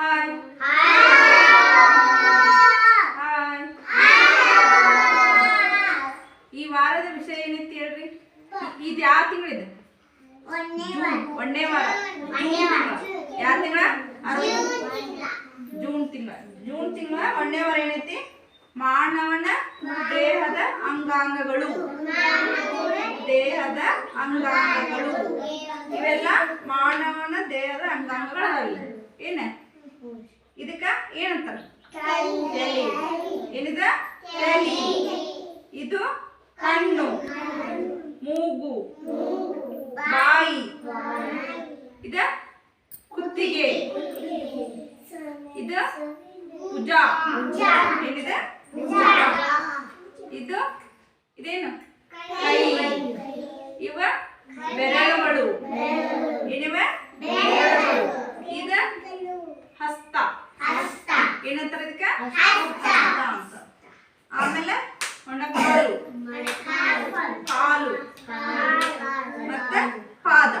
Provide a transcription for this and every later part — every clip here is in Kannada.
ಹಾಯ್ ಹಾಯ್ ಈ ವಾರದ ವಿಷಯ ಏನೈತಿ ಹೇಳ್ರಿ? ಇದು ಯಾವ ತಿಂಗಳಿದೆ ಒಂದನೇ ವಾರ. ಯಾವ ತಿಂಗಳ. ಜೂನ್ ತಿಂಗಳ. ಜೂನ್ ತಿಂಗಳ ಒಂದನೇ ವಾರ ಏನೈತಿ? ಮಾನವನ ದೇಹದ ಅಂಗಾಂಗಗಳು. ದೇಹದ ಅಂಗಾಂಗಗಳು. ಇವೆಲ್ಲ ಮಾನವನ ದೇಹದ ಅಂಗಾಂಗಗಳು ಏನೇ ಏನ? ಇದಕ್ಕ ಏನಂತಾರ? ಏನಿದ? ಇದು ಕಣ್ಣು. ಮೂಗು. ಬಾಯಿ. ಇದ ಕುತ್ತಿಗೆ. ಇದು ಭುಜ. ಏನಿದೆ. ಇದು ಇದೇನು? ಕೈ. ಇವ ಬೆರಳುಗಳು. ಏನಿವ ಬೆರಳುಗಳು ಇದ ಹಸ್ತ ಏನಂತಾರ ಇದಕ್ಕೆ? ಅಂತ. ಆಮೇಲೆ ಮೊಣಕಾಲು ಕಾಲು ಮತ್ತೆ ಪಾದ.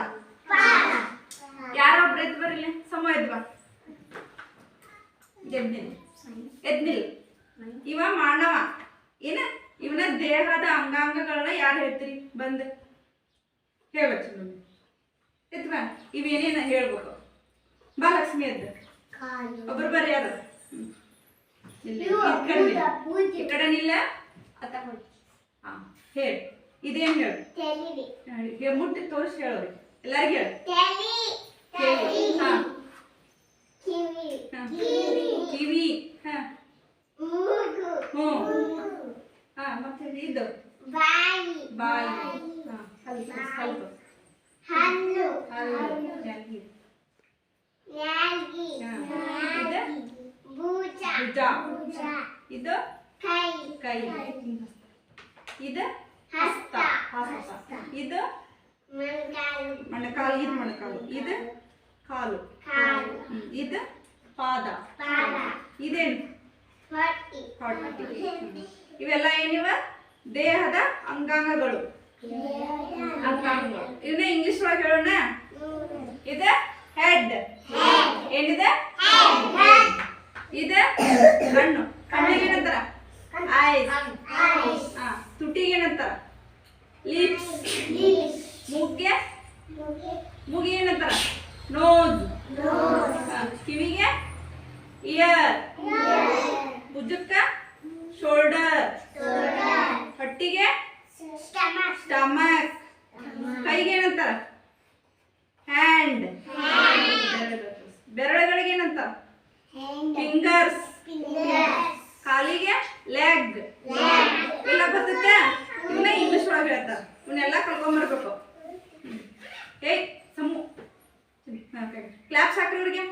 ಯಾರೊಬ್ರು ಎದ್ ಬರಲಿ? ಸಮ ಎದ್ವಾ ಎದ್ನಿಲ್. ಎದ್ನಿಲ್. ಇವ ಮಾನವ. ಏನ? ಇವನ ದೇಹದ ಅಂಗಾಂಗಗಳನ್ನ ಯಾರು ಹೇಳ್ತೀರಿ? ಬಂದು. ಹೇಳ್ಬೇಕು ನಮ್ಗೆ ಬಾ. ಇವೇನೇನ ಹೇಳ್ಬೇಕು? ಬಾ ಲಕ್ಷ್ಮಿ ಎದ್ದು ಒಬ್ರು ಬರ್ರಿ ಯಾರು ಈ ಕಡೆ ನಿಲ್ಲು. ಅತ್ತ ಹಾ ಹೇಳಿ ಇದೇನ್ ಮುಟ್ಟಿ ತೋರಿಸಿ ಹೇಳೋರಿ ಎಲ್ಲರಿಗೂ ಹೇಳು ಹೇಳಿ ಹಾ ಹಾ. ಕಿವಿ ಹಾ ಹ್ಞೂ ಹಾ ಮತ್ತೆ ಇದು ಬಾಯಿ ಹಾ ಸ್ವಲ್ಪ ಸ್ವಲ್ಪ ಹಣ್ಣು ಹಲ್ಲು ಜಗ್ಗಿ. ನ್ಯಾಗಿ ಹಾ. ಇದು ಭುಜ ಇದು? ಕೈ. ಕೈ ಇದು? ಹಸ್ತ. ಹಸ್ತ. ಇದು? ಮೊಣಕಾಲು. ಇದು ಮೊಣಕಾಲು. ಇದು? ಕಾಲು. ಇದು? ಪಾದ. ಇದೇನು. ಇವೆಲ್ಲ ಏನಿವ? ದೇಹದ ಅಂಗಾಂಗಗಳು. ಅಂಗಾಂಗಗಳು. ಇವನ್ನ ಇಂಗ್ಲಿಷ್ ಒಳಗೆ ಹೇಳೋಣ ಇದು? ಹೆಡ್. ಏನಿದೆ? ಇದು ಕಣ್ಣು ಕಣ್ಣಿಗೆ ಏನಂತಾರ? ಐಸ್ ತುಟಿಗೆ ಏನಂತಾರ? ಲಿಪ್ಸ್ ಮೂಗ್ಗೆ? ಮೂಗಿಗೆ ಏನಂತಾರ? ನೋಸ್ ಕಿವಿಗೆ? ಇಯರ್ ಭುಜಕ್ಕ ಶೋಲ್ಡರ್ ಹೊಟ್ಟಿಗೆ? ಸ್ಟಮಕ್ ಕೈಗೆ ಏನಂತಾರ? ಹ್ಯಾಂಡ್ ಬೆರಳುಗಳಿಗೆ ಏನಂತಾರ? ಫಿಂಗರ್ಸ್ ಕಾಲಿಗೆ ಲೆಗ್ ಎಲ್ಲ ಬರ್ತೈತೆ? ಇವನ್ನ ಇಂಗ್ಲಿಷ್ ಒಳಗೆ ಹೇಳ್ತಾರ ಇವನ್ನೆಲ್ಲ ಕಳ್ಕೊಂಬರ್ಬೇಕು. ಏಯ್ ಸಮ್ಮು. ಕ್ಲಾಪ್ಸ್ ಹಾಕ್ರಿ ಅವ್ರಿಗೆ.